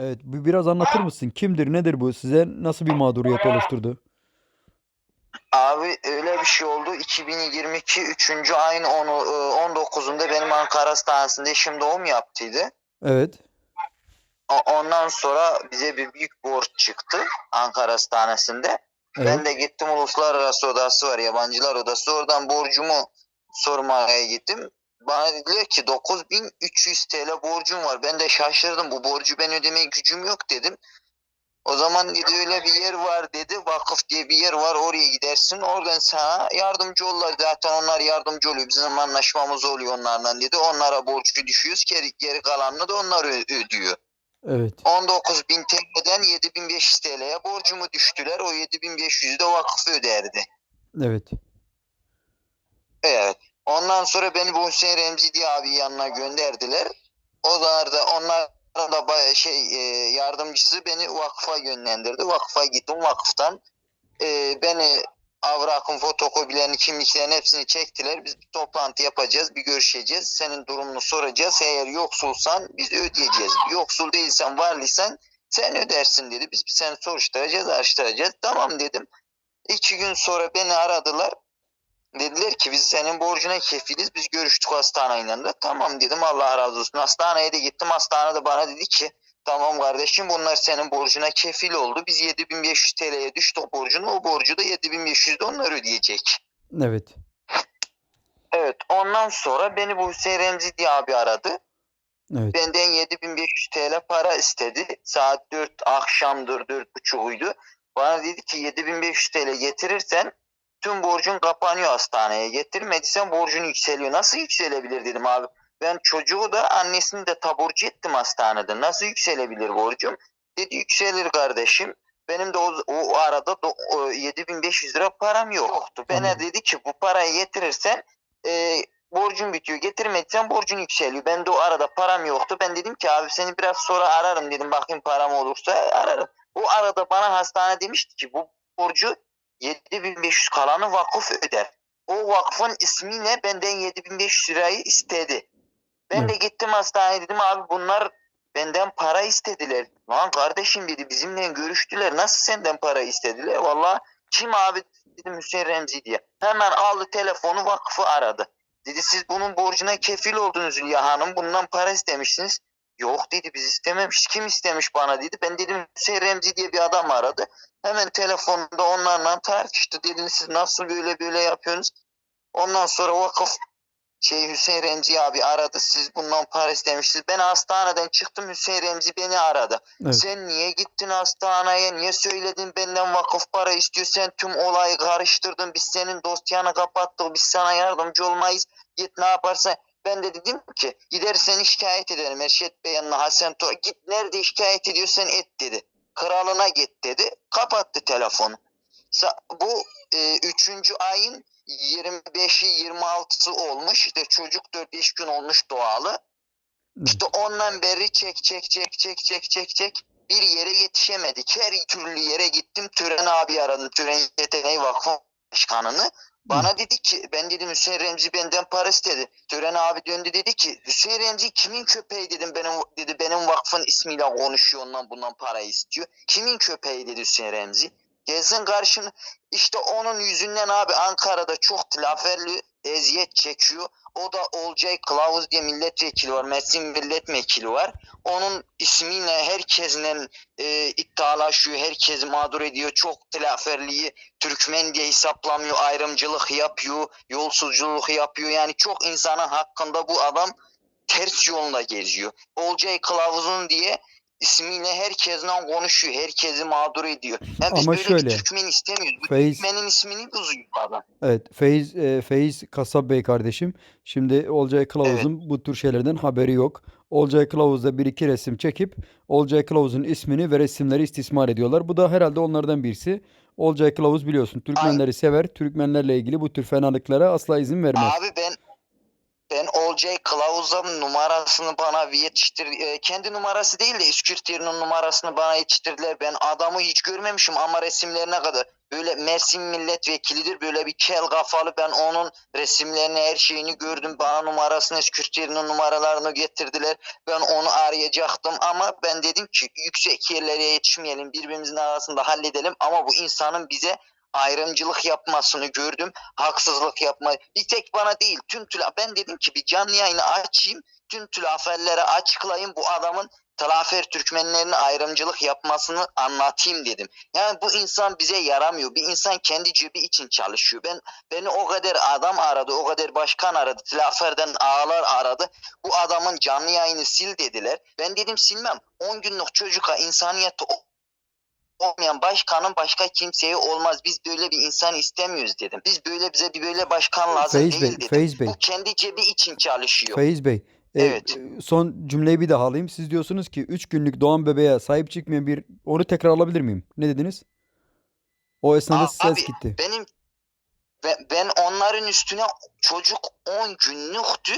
Evet, bir biraz anlatır mısın? Kimdir, nedir bu? Size nasıl bir mağduriyet oluşturdu? Abi öyle bir şey oldu. 2022 3. ayın 10'u, e, 19'unda benim Ankara Hastanesi'nde eşim doğum yaptıydı. Evet. O- Ondan sonra bize bir büyük borç çıktı Ankara Hastanesi'nde. Ben Evet. de gittim uluslararası odası var yabancılar odası. Oradan borcumu sormaya gittim. Bana dediler ki 9300 TL borcum var. Ben de şaşırdım. Bu borcu ben ödemeye gücüm yok dedim. O zaman dedi öyle bir yer var dedi. Vakıf diye bir yer var oraya gidersin. Oradan sana yardımcı olurlar. Zaten onlar yardımcı oluyor. Bizim anlaşmamız oluyor onlarla dedi. Onlara borcu düşüyoruz. Geri, geri kalanını da onlar ödüyor. Evet. 19 bin TL'den 7500 TL'ye borcumu düştüler. O 7500'ü de vakıf öderdi. Evet. Evet. Ondan sonra beni bu Hüseyin Remzi diye abi yanına gönderdiler. O da onlar da şey e, yardımcısı beni vakfa yönlendirdi. Vakfa gittim. Vakıftan e, beni avrakın fotokopilerini, kimliklerin hepsini çektiler. Biz bir toplantı yapacağız, bir görüşeceğiz. Senin durumunu soracağız. Eğer yoksulsan biz ödeyeceğiz. Yoksul değilsen, varlıysan sen ödersin dedi. Biz seni soruşturacağız, araştıracağız. Tamam dedim. İki gün sonra beni aradılar. Dediler ki biz senin borcuna kefiliz. Biz görüştük hastaneyle de. Tamam dedim Allah razı olsun. Hastaneye de gittim. Hastanede bana dedi ki tamam kardeşim bunlar senin borcuna kefil oldu. Biz 7500 TL'ye düştük borcunu. O borcu da 7500 de onlar ödeyecek. Evet. Evet ondan sonra beni bu Hüseyin Remzi diye abi aradı. Evet. Benden 7500 TL para istedi. Saat 4 akşamdır 4.30'uydu. Bana dedi ki 7500 TL getirirsen tüm borcun kapanıyor hastaneye. Getirmediysen borcun yükseliyor. Nasıl yükselebilir dedim abi. Ben çocuğu da annesini de taburcu ettim hastanede. Nasıl yükselebilir borcum? Dedi yükselir kardeşim. Benim de o, o arada da, o 7500 lira param yoktu. Bana Anladım. dedi ki bu parayı getirirsen e, borcun bitiyor. Getirmediysen borcun yükseliyor. Ben de o arada param yoktu. Ben dedim ki abi seni biraz sonra ararım dedim. Bakayım param olursa ararım. O arada bana hastane demişti ki bu borcu 7500 kalanı vakıf öder. O vakfın ismiyle benden 7500 lirayı istedi. Ben de gittim hastaneye dedim abi bunlar benden para istediler. Lan kardeşim dedi bizimle görüştüler. Nasıl senden para istediler? Valla kim abi dedim Hüseyin Remzi diye. Hemen aldı telefonu vakfı aradı. Dedi siz bunun borcuna kefil oldunuz Hülya Hanım. Bundan para istemişsiniz. Yok dedi biz istememiş. Kim istemiş bana dedi. Ben dedim Hüseyin Remzi diye bir adam aradı. Hemen telefonda onlarla tartıştı. Dedim siz nasıl böyle böyle yapıyorsunuz? Ondan sonra vakıf şey Hüseyin Remzi abi aradı. Siz bundan para istemişsiniz. Ben hastaneden çıktım. Hüseyin Remzi beni aradı. Evet. Sen niye gittin hastaneye? Niye söyledin benden vakıf para istiyor? Sen tüm olayı karıştırdın. Biz senin dosyanı kapattık. Biz sana yardımcı olmayız. Git ne yaparsan. Ben de dedim ki gider seni şikayet ederim. Erşet Bey yanına Hasan Tuğa. Git nerede şikayet ediyorsan et dedi. Kralına git dedi. Kapattı telefonu. Bu e, üçüncü ayın 25'i 26'sı olmuş. İşte çocuk 4-5 gün olmuş doğalı. İşte ondan beri çek çek çek çek çek çek çek bir yere yetişemedik. Her türlü yere gittim. Tören abi aradım. Tören Yeteneği Vakfı Başkanı'nı. Bana dedi ki ben dedim Hüseyin Remzi benden para istedi. Tören abi döndü dedi ki Hüseyin Remzi kimin köpeği dedim benim dedi benim vakfın ismiyle konuşuyor ondan bundan para istiyor. Kimin köpeği dedi Hüseyin Remzi. Gelsin karşına işte onun yüzünden abi Ankara'da çok tilaferli eziyet çekiyor. O da Olcay Kılavuz diye milletvekili var. Mersin milletvekili var. Onun ismiyle herkesle e, iddialaşıyor. Herkesi mağdur ediyor. Çok tilaferliği Türkmen diye hesaplamıyor. Ayrımcılık yapıyor. Yolsuzculuk yapıyor. Yani çok insanın hakkında bu adam ters yolunda geziyor. Olcay Kılavuz'un diye ismiyle herkesle konuşuyor. Herkesi mağdur ediyor. Yani biz Ama böyle şöyle, bir Türkmen istemiyoruz. Bu Feyiz- Türkmenin ismini bozuyor adam. Evet, Feyiz, e, Feyiz Kasap Bey kardeşim. Şimdi Olcay Kılavuz'un bu tür şeylerden haberi yok. Olcay Kılavuz'da bir iki resim çekip Olcay Kılavuz'un ismini ve resimleri istismar ediyorlar. Bu da herhalde onlardan birisi. Olcay Kılavuz biliyorsun Türkmenleri sever. Türkmenlerle ilgili bu tür fenalıklara asla izin vermez. Abi ben Olcay Kılavuz'un numarasını bana yetiştir e, kendi numarası değil de Üsküdar'ın numarasını bana yetiştirdiler. Ben adamı hiç görmemişim ama resimlerine kadar Böyle Mersin milletvekilidir. Böyle bir kel kafalı. Ben onun resimlerini her şeyini gördüm. Bana numarasını, sekreterinin numaralarını getirdiler. Ben onu arayacaktım ama ben dedim ki yüksek yerlere yetişmeyelim. Birbirimizin arasında halledelim. Ama bu insanın bize ayrımcılık yapmasını gördüm. Haksızlık yapma. Bir tek bana değil. Tüm tüla ben dedim ki bir canlı yayını açayım. Tüm tülaferlere açıklayayım bu adamın Telafer Türkmenlerine ayrımcılık yapmasını anlatayım dedim. Yani bu insan bize yaramıyor. Bir insan kendi cebi için çalışıyor. Ben beni o kadar adam aradı, o kadar başkan aradı, Telafer'den ağalar aradı. Bu adamın canlı yayını sil dediler. Ben dedim silmem. 10 günlük çocuğa insaniyeti olmayan başkanın başka kimseye olmaz. Biz böyle bir insan istemiyoruz dedim. Biz böyle bize bir böyle başkan lazım Feyiz değil Bey, dedim. Feyiz Bey, Bu kendi cebi için çalışıyor. Feyiz Bey. e, Evet. e, son cümleyi bir daha alayım. Siz diyorsunuz ki 3 günlük doğan bebeğe sahip çıkmayan bir onu tekrar alabilir miyim? Ne dediniz? O esnada Aa, ses abi, gitti. Benim ben, ben onların üstüne çocuk 10 günlüktü.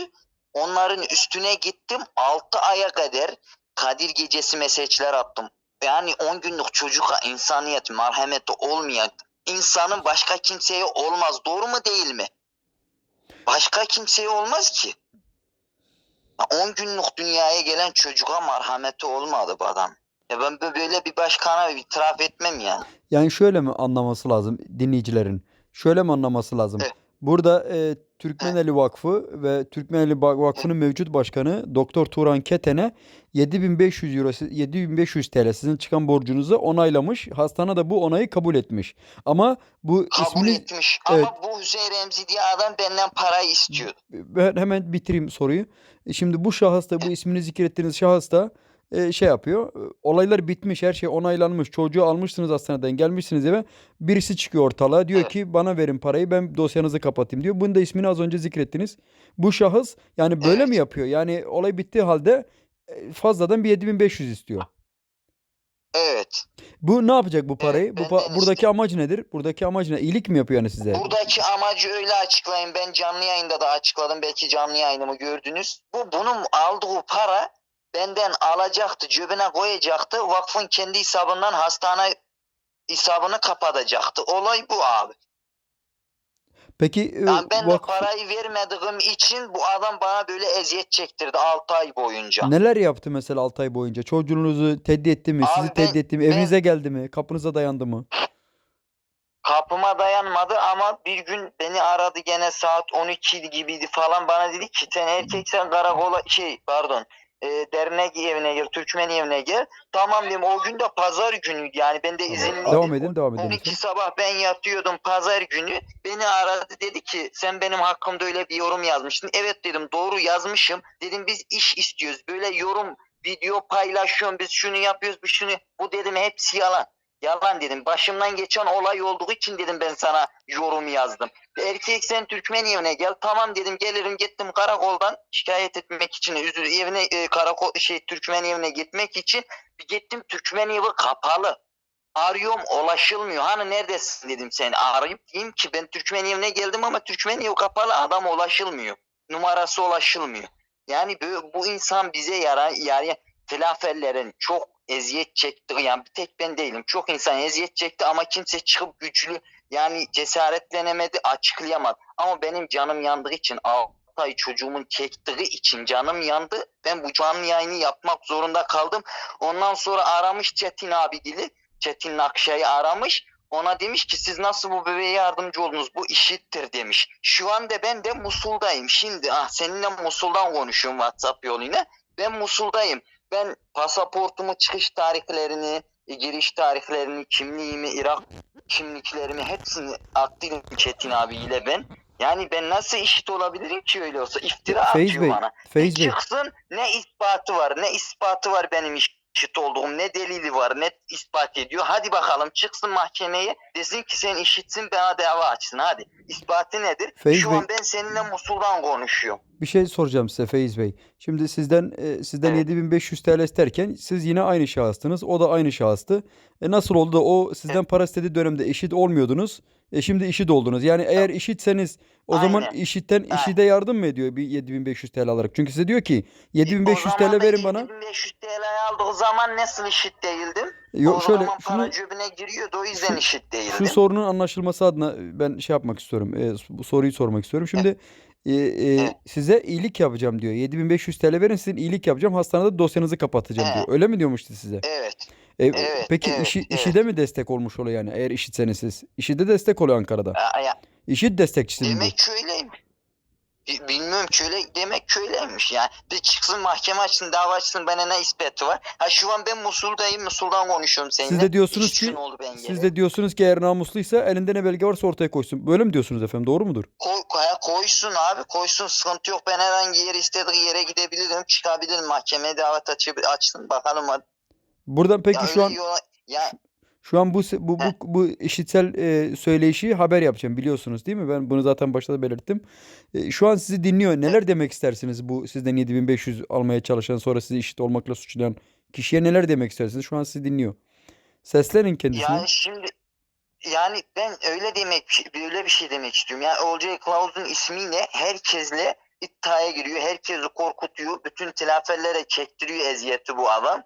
Onların üstüne gittim 6 aya kadar Kadir gecesi mesajlar attım. Yani 10 günlük çocuğa insaniyet, merhameti olmayan insanın başka kimseye olmaz. Doğru mu değil mi? Başka kimseye olmaz ki. Ya 10 günlük dünyaya gelen çocuğa merhameti olmadı bu adam. Ya ben bö- böyle bir başkana itiraf etmem yani. Yani şöyle mi anlaması lazım dinleyicilerin? Şöyle mi anlaması lazım? Evet. Burada e, Türkmeneli Vakfı ve Türkmeneli Vakfı'nın mevcut başkanı Doktor Turan Keten'e 7500 euro 7500 TL sizin çıkan borcunuzu onaylamış. Hastane de bu onayı kabul etmiş. Ama bu kabul ismini etmiş. Evet. Ama bu Hüseyin Remzi diye adam benden parayı istiyordu. ben hemen bitireyim soruyu. Şimdi bu şahıs da bu ismini zikrettiğiniz şahıs da e, şey yapıyor. e, Olaylar bitmiş, her şey onaylanmış. Çocuğu almışsınız hastaneden, gelmişsiniz eve. Birisi çıkıyor ortalığa. Diyor Evet. ki bana verin parayı, ben dosyanızı kapatayım diyor. Bunun da ismini az önce zikrettiniz. Bu şahıs yani böyle mi Evet. yapıyor? Yani olay bittiği halde e, fazladan bir 7500 istiyor. Evet. Bu ne yapacak bu parayı? Bu pa- buradaki amacı nedir? Buradaki amacı ne? İyilik mi yapıyor yani size? Buradaki amacı öyle açıklayayım. Ben canlı yayında da açıkladım. Belki canlı yayınımı gördünüz. Bu bunun aldığı para benden alacaktı, cebine koyacaktı. Vakfın kendi hesabından hastane hesabını kapatacaktı. Olay bu abi. Peki e, Yani ben de vakıf- parayı vermediğim için bu adam bana böyle eziyet çektirdi 6 ay boyunca. Neler yaptı mesela 6 ay boyunca? Çocuğunuzu tehdit etti mi? Sizi Abi ben- tehdit etti mi? Evinize geldi mi? Kapınıza dayandı mı? Kapıma dayanmadı ama bir gün beni aradı gene saat 12 gibiydi falan bana dedi ki sen erkeksen karakola şey pardon e, dernek evine gel Türkmen evine gel. Tamam dedim o gün de pazar günü yani ben de izinliydim. Devam edin, devam edin. 12 lütfen. sabah ben yatıyordum pazar günü. Beni aradı dedi ki sen benim hakkımda öyle bir yorum yazmıştın. Evet dedim doğru yazmışım. Dedim biz iş istiyoruz. Böyle yorum video paylaşıyorum biz şunu yapıyoruz bu şunu. Bu dedim hepsi yalan. Yalan dedim. Başımdan geçen olay olduğu için dedim ben sana yorum yazdım. Erkek sen Türkmen evine gel. Tamam dedim gelirim gittim karakoldan şikayet etmek için üzül evine e, karakol şey Türkmen evine gitmek için bir gittim Türkmen evi kapalı. Arıyorum ulaşılmıyor. Hani neredesin dedim seni arayıp diyeyim ki ben Türkmen evine geldim ama Türkmen evi kapalı adam ulaşılmıyor. Numarası ulaşılmıyor. Yani bu, bu insan bize yarar yani telaferlerin çok eziyet çekti. Yani bir tek ben değilim. Çok insan eziyet çekti ama kimse çıkıp güçlü yani cesaretlenemedi, açıklayamadı. Ama benim canım yandığı için 6 ay çocuğumun çektiği için canım yandı. Ben bu canlı yayını yapmak zorunda kaldım. Ondan sonra aramış Çetin abi dili. Çetin Nakşay'ı aramış. Ona demiş ki siz nasıl bu bebeğe yardımcı oldunuz? Bu işittir demiş. Şu anda ben de Musul'dayım. Şimdi ah seninle Musul'dan konuşuyorum WhatsApp yoluyla. Ben Musul'dayım. Ben pasaportumu çıkış tarihlerini, e, giriş tarihlerini, kimliğimi, Irak kimliklerimi hepsini attım Çetin abiyle ben. Yani ben nasıl işit olabilirim ki öyle olsa? İftira Feyiz atıyor Bey, bana. Feyiz Bey. Çıksın ne ispatı var ne ispatı var benim işit olduğum ne delili var ne ispat ediyor. Hadi bakalım çıksın mahkemeye desin ki sen işitsin bana dava açsın hadi. İspatı nedir? Feyiz Şu Bey- an ben seninle Musul'dan konuşuyorum. Bir şey soracağım size Feyiz Bey. Şimdi sizden e, sizden Evet. 7500 TL isterken siz yine aynı şahıstınız. O da aynı şahıstı. E nasıl oldu da o sizden para istediği dönemde eşit olmuyordunuz? E şimdi işit oldunuz. Yani eğer işitseniz o zaman Aynen. işitten Ha. işide yardım mı ediyor bir 7500 TL alarak? Çünkü size diyor ki 7500 o zaman TL verin bana. 7500 TL aldığı zaman nasıl işit değildim? Yok o şöyle zaman para şunu cebine giriyordu o yüzden şu- işit değildim. şu sorunun anlaşılması adına ben şey yapmak istiyorum. E, bu soruyu sormak istiyorum. Şimdi e, e, Evet. size iyilik yapacağım diyor. 7500 TL verin sizin iyilik yapacağım. Hastanede dosyanızı kapatacağım Evet. diyor. Öyle mi diyormuştu size? Evet. E, Evet, peki evet, işi, evet. işide mi destek olmuş oluyor yani eğer işitseniz siz? İşide destek oluyor Ankara'da. Aa, ya, İşit destekçisi demek şöyleymiş. Bi- Bilmiyorum şöyle demek şöyleymiş yani. Bir çıksın mahkeme açsın dava açsın bana ne ispatı var. Ha şu an ben Musul'dayım Musul'dan konuşuyorum seninle. Siz de diyorsunuz İki ki oldu ben siz de diyorsunuz ki eğer namusluysa elinde ne belge varsa ortaya koysun. Böyle mi diyorsunuz efendim? Doğru mudur? Koy, koy- koysun abi koysun sıkıntı yok ben herhangi yere istediği yere gidebilirim çıkabilirim mahkemeye davet açıp açsın bakalım hadi. Buradan peki ya şu an yola- ya şu an bu bu bu, bu işitsel e, söyleyişi haber yapacağım biliyorsunuz değil mi? Ben bunu zaten başta da belirttim. E, şu an sizi dinliyor. Neler demek istersiniz bu sizden 7500 almaya çalışan sonra sizi işit olmakla suçlayan kişiye neler demek istersiniz? Şu an sizi dinliyor. Seslenin kendisine. Yani şimdi yani ben öyle demek böyle bir şey demek istiyorum. Yani Olcay Kılavuz'un ismiyle herkesle iddiaya giriyor. Herkesi korkutuyor. Bütün tilafellere çektiriyor eziyeti bu adam.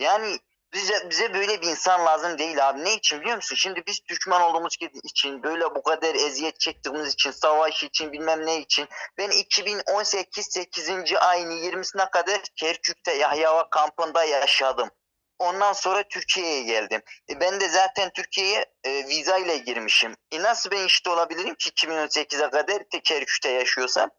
Yani bize bize böyle bir insan lazım değil abi. Ne için biliyor musun? Şimdi biz Türkmen olduğumuz için böyle bu kadar eziyet çektiğimiz için savaş için bilmem ne için ben 2018 8. ayın 20'sine kadar Kerkük'te Yahyava kampında yaşadım. Ondan sonra Türkiye'ye geldim. E ben de zaten Türkiye'ye e, viza girmişim. E nasıl ben işte olabilirim ki 2018'e kadar Kerkük'te yaşıyorsam?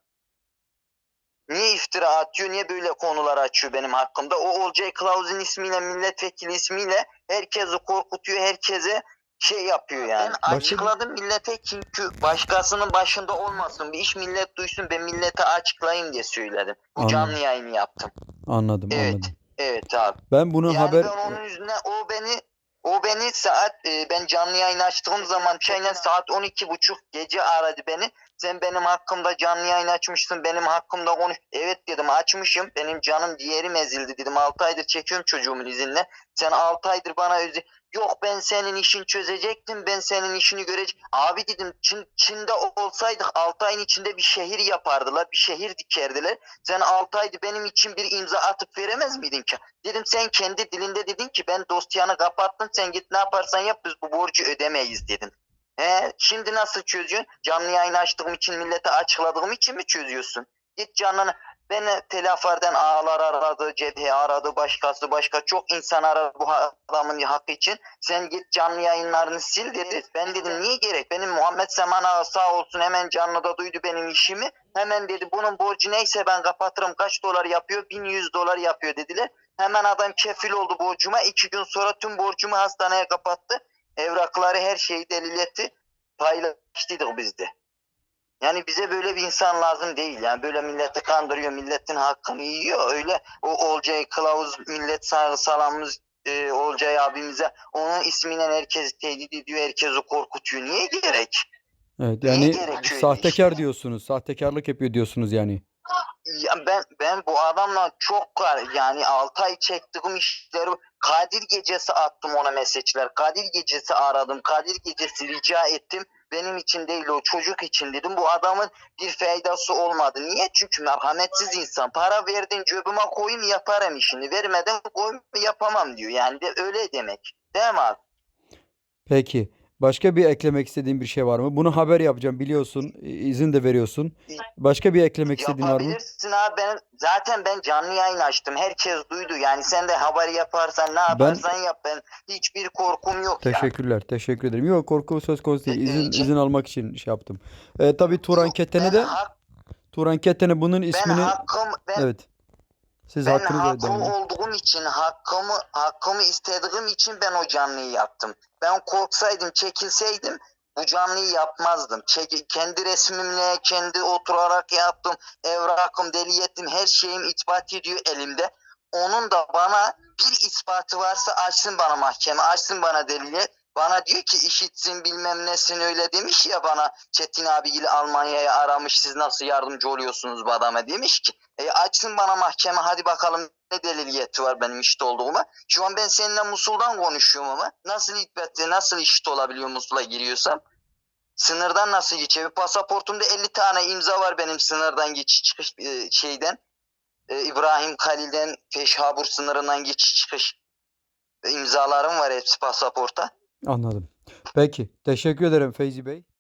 Niye iftira atıyor? Niye böyle konular açıyor benim hakkımda? O Olcay Kılavuz'un ismiyle, milletvekili ismiyle herkesi korkutuyor, herkese şey yapıyor yani. Başka- Açıkladım millete çünkü başkasının başında olmasın. Bir iş millet duysun ben millete açıklayayım diye söyledim. Bu Anladım. canlı yayını yaptım. Anladım, Evet. anladım. Evet abi. Ben bunu Yani haber ben onun yüzüne o beni o beni saat e, ben canlı yayın açtığım zaman şeyle saat 12 buçuk gece aradı beni. Sen benim hakkımda canlı yayın açmışsın benim hakkımda konuş. Evet dedim açmışım benim canım diğerim ezildi dedim 6 aydır çekiyorum çocuğumun izinle. Sen 6 aydır bana özel yok ben senin işini çözecektim ben senin işini görecek. Abi dedim Çin, Çin'de olsaydık 6 ayın içinde bir şehir yapardılar bir şehir dikerdiler. Sen 6 aydır benim için bir imza atıp veremez miydin ki? Dedim sen kendi dilinde dedin ki ben dosyanı kapattım sen git ne yaparsan yap biz bu borcu ödemeyiz dedin. He, şimdi nasıl çözüyorsun? Canlı yayın açtığım için millete açıkladığım için mi çözüyorsun? Git canını beni telaferden ağlar aradı, cephe aradı, başkası başka çok insan aradı bu adamın hakkı için. Sen git canlı yayınlarını sil dedi. Ben dedim niye gerek? Benim Muhammed Seman Ağa sağ olsun hemen canlıda duydu benim işimi. Hemen dedi bunun borcu neyse ben kapatırım. Kaç dolar yapıyor? 1100 dolar yapıyor dediler. Hemen adam kefil oldu borcuma. İki gün sonra tüm borcumu hastaneye kapattı. Evrakları her şeyi delil etti. Paylaştıydık biz de. Yani bize böyle bir insan lazım değil. Yani böyle milleti kandırıyor, milletin hakkını yiyor. Öyle o Olcay Kılavuz millet sağ salamımız e, Olcay abimize onun ismiyle herkesi tehdit ediyor, herkesi korkutuyor. Niye gerek? Evet yani sahtekar işte? diyorsunuz. Sahtekarlık yapıyor diyorsunuz yani. Ya ben ben bu adamla çok yani 6 ay çektiğim işleri Kadir gecesi attım ona mesajlar. Kadir gecesi aradım. Kadir gecesi rica ettim. Benim için değil o çocuk için dedim. Bu adamın bir faydası olmadı. Niye? Çünkü merhametsiz insan. Para verdin cebime koyayım yaparım işini. Vermeden koyayım yapamam diyor. Yani de öyle demek. Değil mi abi? Peki. Başka bir eklemek istediğin bir şey var mı? Bunu haber yapacağım biliyorsun. izin de veriyorsun. Başka bir eklemek istediğin var mı? Yapabilirsin abi. Ben, zaten ben canlı yayın açtım. Herkes duydu. Yani sen de haber yaparsan ne yaparsan yap. Ben hiçbir korkum yok. Teşekkürler. Teşekkür ederim. Yok korku söz konusu değil. İzin, izin almak için şey yaptım. Ee, tabii Turan ben de Turan Ketten'e bunun ben ismini hakkım ben, evet. Siz ben hakkınızı haklı edin. olduğum için hakkımı hakkımı istediğim için ben o canlıyı yaptım. Ben korksaydım, çekilseydim bu canlıyı yapmazdım. Çek, kendi resmimle, kendi oturarak yaptım. Evrakım, deliyettim, her şeyim ispat ediyor elimde. Onun da bana bir ispatı varsa açsın bana mahkeme, açsın bana deliyet. Bana diyor ki işitsin bilmem nesin öyle demiş ya bana Çetin abiyle Almanya'ya aramış siz nasıl yardımcı oluyorsunuz bu adama demiş ki. E açsın bana mahkeme hadi bakalım ne deliliyeti var benim işte olduğuma. Şu an ben seninle Musul'dan konuşuyorum ama nasıl itbette nasıl işit olabiliyor Musul'a giriyorsam. Sınırdan nasıl geçiyor? Pasaportumda 50 tane imza var benim sınırdan geçiş çıkış e, şeyden. E, İbrahim Halil'den Peşhabur sınırından geçiş çıkış imzalarım var hepsi pasaporta. Anladım. Peki. Teşekkür ederim Feyzi Bey.